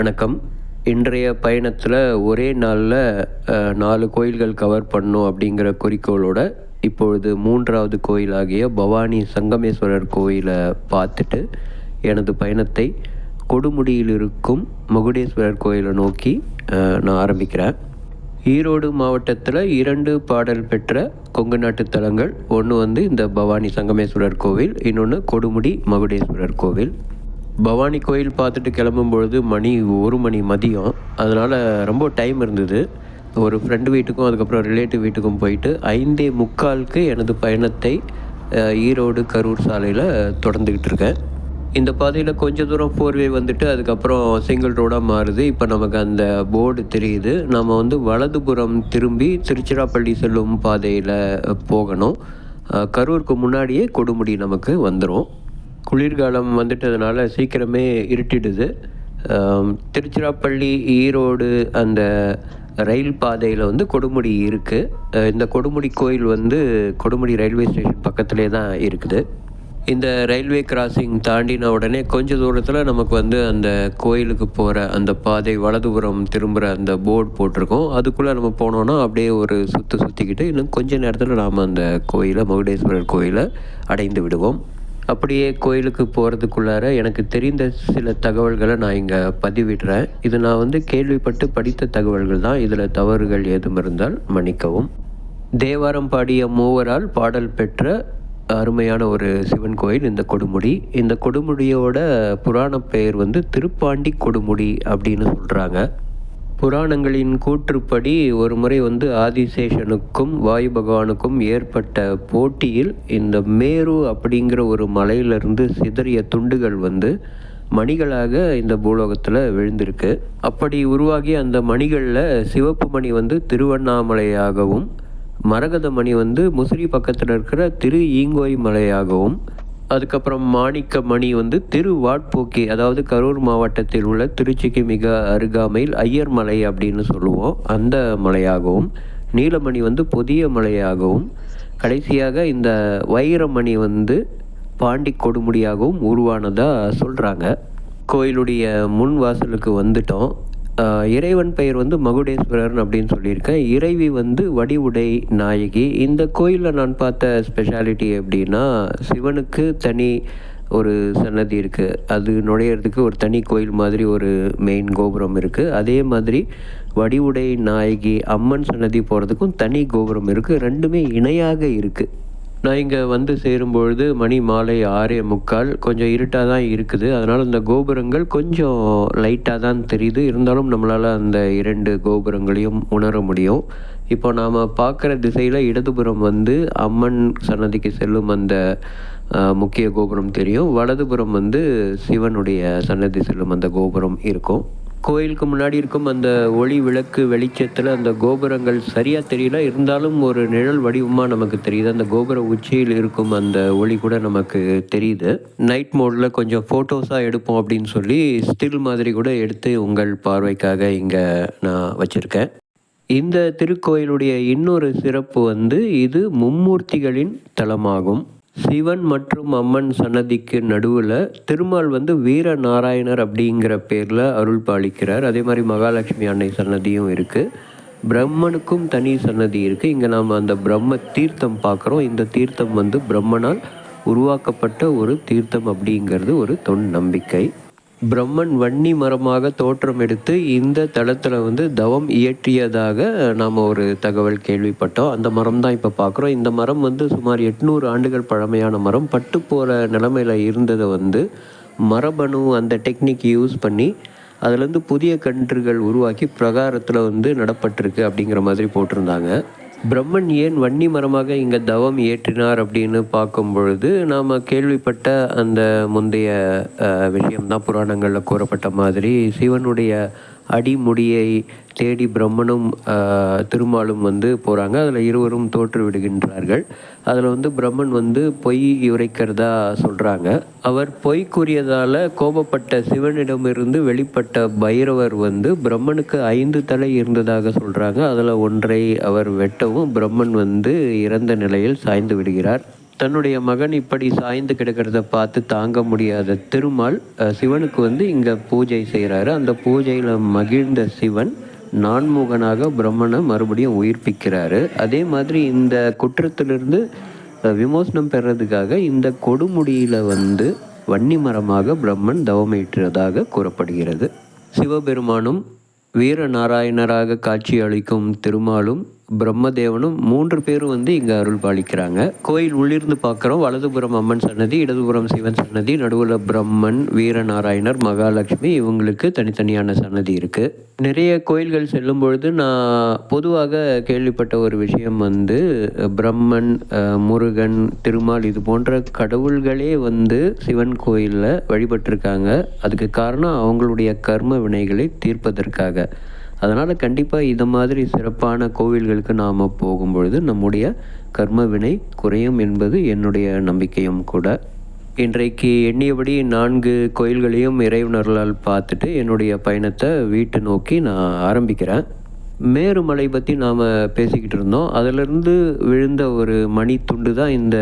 வணக்கம். இன்றைய பயணத்தில் ஒரே நாளில் நாலு கோயில்கள் கவர் பண்ணோம் அப்படிங்கிற குறிக்கோளோட இப்பொழுது மூன்றாவது கோயிலாகிய பவானி சங்கமேஸ்வரர் கோயிலை பார்த்துட்டு எனது பயணத்தை கொடுமுடியில் இருக்கும் முகுடேஸ்வரர் கோயிலை நோக்கி நான் ஆரம்பிக்கிறேன். ஈரோடு மாவட்டத்தில் இரண்டு பாடல் பெற்ற கொங்கு நாட்டு தலங்கள். ஒன்று வந்து இந்த பவானி சங்கமேஸ்வரர் கோவில் இன்னொன்று கொடுமுடி மகுடேஸ்வரர் கோவில். பவானி கோயில் பார்த்துட்டு கிளம்பும் பொழுது மணி ஒரு மணி மதியம். அதனால் ரொம்ப டைம் இருந்தது. ஒரு ஃப்ரெண்டு வீட்டுக்கும் அதுக்கப்புறம் ரிலேட்டிவ் வீட்டுக்கும் போயிட்டு ஐந்தே முக்காலுக்கு எனது பயணத்தை ஈரோடு கரூர் சாலையில் தொடர்ந்துக்கிட்டு இருக்கேன். இந்த பாதையில் கொஞ்ச தூரம் ஃபோர்வே வந்துட்டு அதுக்கப்புறம் சிங்கிள் ரோடாக மாறுது. இப்போ நமக்கு அந்த போர்டு தெரியுது. நம்ம வந்து வலதுபுறம் திரும்பி திருச்சிராப்பள்ளி செல்லும் பாதையில் போகணும். கரூருக்கு முன்னாடியே கொடுமுடி நமக்கு வந்துடும் குளிர்காலம் வந்துட்டதுனால சீக்கிரமே இருட்டிடுது. திருச்சிராப்பள்ளி ஈரோடு அந்த ரயில் பாதையில் வந்து கொடுமுடி இருக்குது இந்த கொடுமுடி கோயில் வந்து கொடுமுடி ரயில்வே ஸ்டேஷன் பக்கத்திலே தான் இருக்குது. இந்த ரயில்வே கிராசிங் தாண்டின உடனே கொஞ்ச தூரத்தில் நமக்கு வந்து அந்த கோயிலுக்கு போகிற அந்த பாதை வலதுபுறம் திரும்புகிற அந்த போர்டு போட்டிருக்கோம். அதுக்குள்ளே நம்ம போனோன்னா அப்படியே ஒரு சுற்று சுற்றிக்கிட்டு இன்னும் கொஞ்ச நேரத்தில் நாம் அந்த கோயிலை மகுடேஸ்வரர் கோயிலை அடைந்து விடுவோம். அப்படியே கோயிலுக்கு போகிறதுக்குள்ளார எனக்கு தெரிந்த சில தகவல்களை நான் இங்கே பதிவிடுறேன். இது நான் வந்து கேள்விப்பட்டு படித்த தகவல்கள் தான். இதில் தவறுகள் ஏதும் இருந்தால் மன்னிக்கவும். தேவாரம் பாடிய மூவரால் பாடல் பெற்ற அருமையான ஒரு சிவன் கோயில் இந்த கொடுமுடி. இந்த கொடுமுடியோட புராண பெயர் வந்து திருப்பாண்டி கொடுமுடி அப்படின்னு சொல்கிறாங்க புராணங்களின் கூற்றுப்படி ஒரு முறை வந்து ஆதிசேஷனுக்கும் வாயு பகவானுக்கும் ஏற்பட்ட போட்டியில் இந்த மேரு அப்படிங்கிற ஒரு மலையிலிருந்து சிதறிய துண்டுகள் வந்து மணிகளாக இந்த பூலோகத்தில் விழுந்திருக்கு. அப்படி உருவாகிய அந்த மணிகளில் சிவப்பு மணி வந்து திருவண்ணாமலையாகவும் மரகத மணி வந்து முசிறி பக்கத்தில் இருக்கிற திரு ஈங்கோய் மலையாகவும் அதுக்கப்புறம் மாணிக்க மணி வந்து திருவாட்போக்கி அதாவது கரூர் மாவட்டத்தில் உள்ள திருச்சிக்கு மிக அருகாமையில் ஐயர் மலை அப்படின்னு சொல்லுவோம். அந்த மலையாகவும் நீலமணி வந்து புதிய மலையாகவும் கடைசியாக இந்த வைரமணி வந்து பாண்டி கொடுமுடியாகவும் உருவானதாக சொல்கிறாங்க கோயிலுடைய முன் வாசலுக்கு வந்துட்டோம். இறைவன் பெயர் வந்து மகுடேஸ்வரர் அப்படின்னு சொல்லியிருக்கேன். இறைவி வந்து வடிவுடை நாயகி. இந்த கோயிலில் நான் பார்த்த ஸ்பெஷாலிட்டி எப்படின்னா சிவனுக்கு தனி ஒரு சன்னதி இருக்குது அது நுழையிறதுக்கு ஒரு தனி கோயில் மாதிரி ஒரு மெயின் கோபுரம் இருக்குது அதே மாதிரி வடிவுடை நாயகி அம்மன் சன்னதி போகிறதுக்கும் தனி கோபுரம் இருக்குது ரெண்டுமே இணையாக இருக்குது நான் இங்கே வந்து சேரும்பொழுது மணி மாலை ஆறே முக்கால் கொஞ்சம் இருட்டாக தான் இருக்குது. அதனால் அந்த கோபுரங்கள் கொஞ்சம் லைட்டாக தான் தெரியுது. இருந்தாலும் நம்மளால் அந்த இரண்டு கோபுரங்களையும் உணர முடியும். இப்போ நாம் பார்க்குற திசையில் இடதுபுறம் வந்து அம்மன் சன்னதிக்கு செல்லும் அந்த முக்கிய கோபுரம் தெரியும். வலதுபுறம் வந்து சிவனுடைய சன்னதி செல்லும் அந்த கோபுரம் இருக்கும். கோயிலுக்கு முன்னாடி இருக்கும் அந்த ஒளி விளக்கு வெளிச்சத்தில் அந்த கோபுரங்கள் சரியாக தெரியல. இருந்தாலும் ஒரு நிழல் வடிவமாக நமக்கு தெரியுது. அந்த கோபுர உச்சியில் இருக்கும் அந்த ஒளி கூட நமக்கு தெரியுது. நைட் மோடில் கொஞ்சம் ஃபோட்டோஸாக எடுப்போம் அப்படின்னு சொல்லி ஸ்டில் மாதிரி கூட எடுத்து உங்கள் பார்வைக்காக இங்கே நான் வச்சுருக்கேன். இந்த திருக்கோயிலுடைய இன்னொரு சிறப்பு வந்து இது மும்மூர்த்திகளின் தலமாகும். சிவன் மற்றும் அம்மன் சன்னதிக்கு நடுவில் திருமால் வந்து வீர நாராயணர் அப்படிங்கிற பேரில் அருள் பாலிக்கிறார். அதே மாதிரி மகாலட்சுமி அன்னை சன்னதியும் இருக்குது பிரம்மனுக்கும் தனி சன்னதி இருக்குது இங்கே நாம் அந்த பிரம்ம தீர்த்தம் பார்க்குறோம் இந்த தீர்த்தம் வந்து பிரம்மனால் உருவாக்கப்பட்ட ஒரு தீர்த்தம் அப்படிங்கிறது ஒரு தொன் நம்பிக்கை. பிரம்மன் வன்னி மரமாக தோற்றம் எடுத்து இந்த தளத்தில் வந்து தவம் இயற்றியதாக நாம் ஒரு தகவல் கேள்விப்பட்டோம். அந்த மரம் தான் இப்போ பார்க்குறோம் இந்த மரம் வந்து சுமார் எட்நூறு ஆண்டுகள் பழமையான மரம். பட்டு போகிற நிலமையில் இருந்ததை வந்து மரபணு அந்த டெக்னிக் யூஸ் பண்ணி அதுலேருந்து புதிய கன்றுகள் உருவாக்கி பிரகாரத்தில் வந்து நடப்பட்டிருக்கு அப்படிங்கிற மாதிரி போட்டிருந்தாங்க. பிரம்மன் ஏன் வன்னி மரமாக இங்கே தவம் ஏற்றினார் அப்படின்னு பார்க்கும் பொழுது நாம் கேள்விப்பட்ட அந்த முந்தைய விஷயம்தான் புராணங்களில் கூறப்பட்ட மாதிரி சிவனுடைய அடிமுடியை தேடி பிரம்மனும் திருமாலும் வந்து போகிறாங்க அதில் இருவரும் தோற்று விடுகின்றார்கள். அதில் வந்து பிரம்மன் வந்து பொய் உரைக்கிறதா சொல்கிறாங்க அவர் பொய் கூறியதால் கோபப்பட்ட சிவனிடமிருந்து வெளிப்பட்ட பைரவர் வந்து பிரம்மனுக்கு ஐந்து தலை இருந்ததாக சொல்கிறாங்க அதில் ஒன்றை அவர் வெட்டவும் பிரம்மன் வந்து இறந்த நிலையில் சாய்ந்து விடுகிறார். தன்னுடைய மகன் இப்படி சாய்ந்து கிடக்கிறத பார்த்து தாங்க முடியாத திருமால் சிவனுக்கு வந்து இங்கே பூஜை செய்கிறாரு அந்த பூஜையில் மகிழ்ந்த சிவன் நான்முகனாக பிரம்மனை மறுபடியும் உயிர்ப்பிக்கிறாரு. அதே மாதிரி இந்த குற்றத்திலிருந்து விமோசனம் பெறதுக்காக இந்த கொடுமுடியில் வந்து வன்னி மரமாக பிரம்மன் தவமேற்றதாக கூறப்படுகிறது. சிவபெருமானும் வீரநாராயணராக காட்சி அளிக்கும் திருமாலும் பிரம்மதேவனும் மூன்று பேரும் வந்து இங்கே அருள் பாலிக்கிறாங்க கோயில் உள்ளிருந்து பார்க்குறோம். வலதுபுறம் அம்மன் சன்னதி இடதுபுறம் சிவன் சன்னதி நடுவில் பிரம்மன் வீரநாராயணர் மகாலட்சுமி இவங்களுக்கு தனித்தனியான சன்னதி இருக்குது நிறைய கோயில்கள் செல்லும் பொழுது நான் பொதுவாக கேள்விப்பட்ட ஒரு விஷயம் வந்து பிரம்மன் முருகன் திருமால் இது போன்ற கடவுள்களே வந்து சிவன் கோயிலில் வழிபட்டிருக்காங்க. அதுக்கு காரணம் அவங்களுடைய கர்ம வினைகளை தீர்ப்பதற்காக. அதனால் கண்டிப்பாக இதை மாதிரி சிறப்பான கோவில்களுக்கு நாம் போகும்பொழுது நம்முடைய கர்ம வினை குறையும் என்பது என்னுடைய நம்பிக்கையும் கூட. இன்றைக்கு எண்ணியபடி நான்கு கோயில்களையும் இறைவனர்களால் பார்த்துட்டு என்னுடைய பயணத்தை வீட்டு நோக்கி நான் ஆரம்பிக்கிறேன். மேருமலை பற்றி நாம் பேசிக்கிட்டு இருந்தோம். அதிலிருந்து விழுந்த ஒரு மணி துண்டு தான் இந்த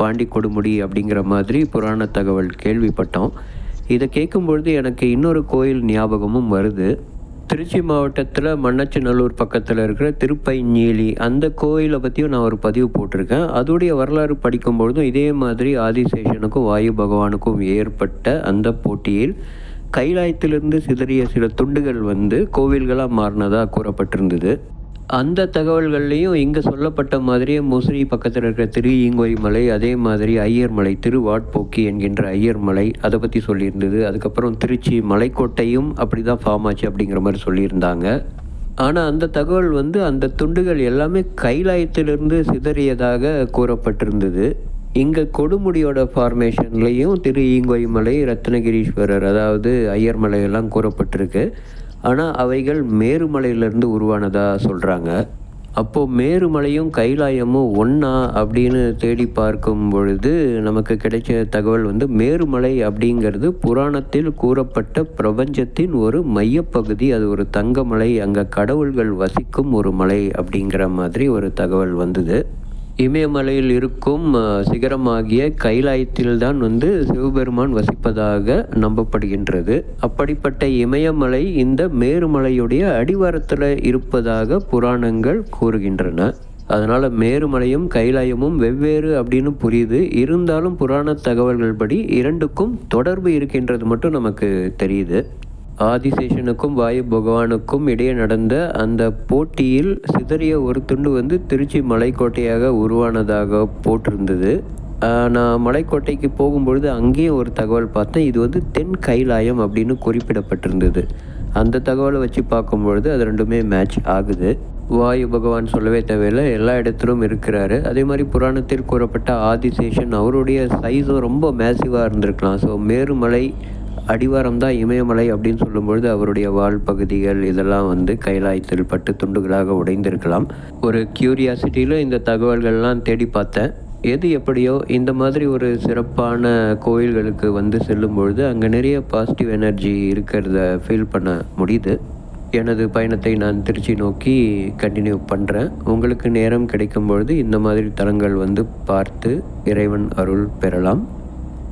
பாண்டி கொடுமுடி அப்படிங்கிற மாதிரி புராண தகவல் கேள்விப்பட்டோம். இதை கேட்கும்பொழுது எனக்கு இன்னொரு கோயில் ஞாபகமும் வருது. திருச்சி மாவட்டத்தில் மண்ணச்சநல்லூர் பக்கத்தில் இருக்கிற திருப்பைஞ்சீலி அந்த கோயிலை பற்றியும் நான் ஒரு பதிவு போட்டிருக்கேன். அதோடைய வரலாறு படிக்கும்பொழுதும் இதே மாதிரி ஆதிசேஷனுக்கும் வாயு பகவானுக்கும் ஏற்பட்ட அந்த போட்டியில் கைலாயத்திலிருந்து சிதறிய சில துண்டுகள் வந்து கோவில்களாக மாறினதாக கூறப்பட்டிருந்தது. அந்த தகவல்கள்லையும் இங்கே சொல்லப்பட்ட மாதிரியே முசிறி பக்கத்தில் இருக்கிற திரு ஈங்கோய் மலை அதே மாதிரி ஐயர் மலை திருவாட்போக்கி என்கின்ற ஐயர் மலை அதை பற்றி சொல்லியிருந்தது. அதுக்கப்புறம் திருச்சி மலைக்கோட்டையும் அப்படி தான் ஃபார்ம் ஆச்சு அப்படிங்கிற மாதிரி சொல்லியிருந்தாங்க. ஆனால் அந்த தகவல் வந்து அந்த துண்டுகள் எல்லாமே கைலாயத்திலிருந்து சிதறியதாக கூறப்பட்டிருந்தது. இங்கே கொடுமுடியோட ஃபார்மேஷன்லேயும் திரு ஈங்கோய் மலை ரத்னகிரீஸ்வரர் அதாவது ஐயர் மலையெல்லாம் கூறப்பட்டிருக்கு. ஆனால் அவைகள் மேருமலையிலேருந்து உருவானதாக சொல்கிறாங்க அப்போது மேருமலையும் கைலாயமும் ஒன்றா அப்படின்னு தேடி பார்க்கும் பொழுது நமக்கு கிடைச்ச தகவல் வந்து மேருமலை அப்படிங்கிறது புராணத்தில் கூறப்பட்ட பிரபஞ்சத்தின் ஒரு மையப்பகுதி. அது ஒரு தங்கமலை. அங்கே கடவுள்கள் வசிக்கும் ஒரு மலை அப்படிங்கிற மாதிரி ஒரு தகவல் வந்தது. இமயமலையில் இருக்கும் சிகரமாகிய கைலாயத்தில்தான் வந்து சிவபெருமான் வசிப்பதாக நம்பப்படுகின்றது. அப்படிப்பட்ட இமயமலை இந்த மேருமலையுடைய அடிவாரத்தில் இருப்பதாக புராணங்கள் கூறுகின்றன. அதனால் மேருமலையும் கைலாயமும் வெவ்வேறு அப்படின்னு புரியுது. இருந்தாலும் புராண தகவல்கள் படி இரண்டுக்கும் தொடர்பு இருக்கின்றது மட்டும் நமக்கு தெரியுது. ஆதிசேஷனுக்கும் வாயு பகவானுக்கும் இடையே நடந்த அந்த போட்டியில் சிதறிய ஒரு துண்டு வந்து திருச்சி மலைக்கோட்டையாக உருவானதாக போட்டிருந்தது. நான் மலைக்கோட்டைக்கு போகும்பொழுது அங்கேயும் ஒரு தகவல் பார்த்தேன். இது வந்து தென் கைலாயம் அப்படின்னு குறிப்பிடப்பட்டிருந்தது. அந்த தகவலை வச்சு பார்க்கும்பொழுது அது ரெண்டுமே மேட்ச் ஆகுது. வாயு பகவான் சொல்லவே தேவையில்லை. எல்லா இடத்திலும் இருக்கிறாரு. அதே மாதிரி புராணத்தில் கூறப்பட்ட ஆதிசேஷன் அவருடைய சைஸும் ரொம்ப மேசிவாக இருந்திருக்கலாம். ஸோ மேருமலை அடிவாரம் தான் இமயமலை அப்படின்னு சொல்லும்பொழுது அவருடைய வால் பகுதிகள் இதெல்லாம் வந்து கைலாயத்தில் பட்டு துண்டுகளாக உடைந்திருக்கலாம். ஒரு கியூரியாசிட்டியில் இந்த தகவல்கள்லாம் தேடி பார்த்தேன். எது எப்படியோ இந்த மாதிரி ஒரு சிறப்பான கோயில்களுக்கு வந்து செல்லும் பொழுது அங்கே நிறைய பாசிட்டிவ் எனர்ஜி இருக்கிறத ஃபீல் பண்ண முடியுது. எனது பயணத்தை நான் திருச்சி நோக்கி கண்டினியூ பண்ணுறேன் உங்களுக்கு நேரம் கிடைக்கும் பொழுது இந்த மாதிரி தலங்கள் வந்து பார்த்து இறைவன் அருள் பெறலாம்.